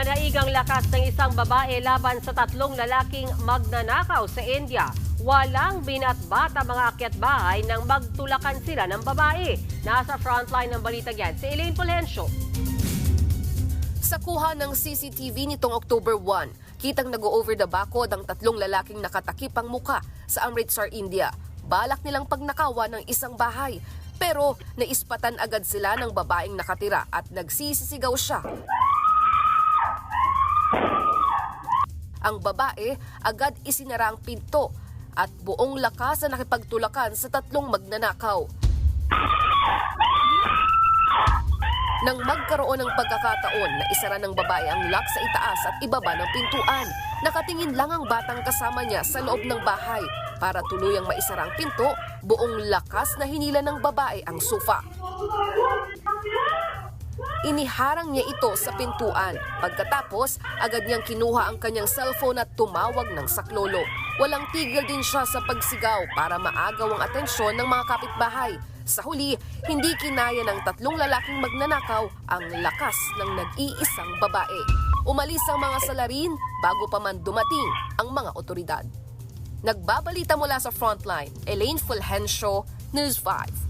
Nanaigang lakas ng isang babae laban sa tatlong lalaking magnanakaw sa India. Walang binatbata mga akyat bahay nang magtulakan sila ng babae. Nasa frontline ng balita yan si Elaine Polencio. Sa kuha ng CCTV nitong October 1, kitang nag-over the backod ang tatlong lalaking nakatakip ang muka sa Amritsar, India. Balak nilang pagnakawa ng isang bahay. Pero naispatan agad sila ng babaeng nakatira at nagsisisigaw siya. Ang babae agad isinara ang pinto at buong lakas na nakipagtulakan sa tatlong magnanakaw. Nang magkaroon ng pagkakataon na isara ng babae ang lock sa itaas at ibaba ng pintuan, nakatingin lang ang batang kasama niya sa loob ng bahay. Para tuluyang maisara ang pinto, buong lakas na hinila ng babae ang sofa. Iniharang niya ito sa pintuan. Pagkatapos, agad niyang kinuha ang kanyang cellphone at tumawag ng saklolo. Walang tigil din siya sa pagsigaw para maagaw ang atensyon ng mga kapitbahay. Sa huli, hindi kinaya ng tatlong lalaking magnanakaw ang lakas ng nag-iisang babae. Umalis ang mga salarin bago pa man dumating ang mga otoridad. Nagbabalita mula sa frontline, Elaine Fulgencio, News 5.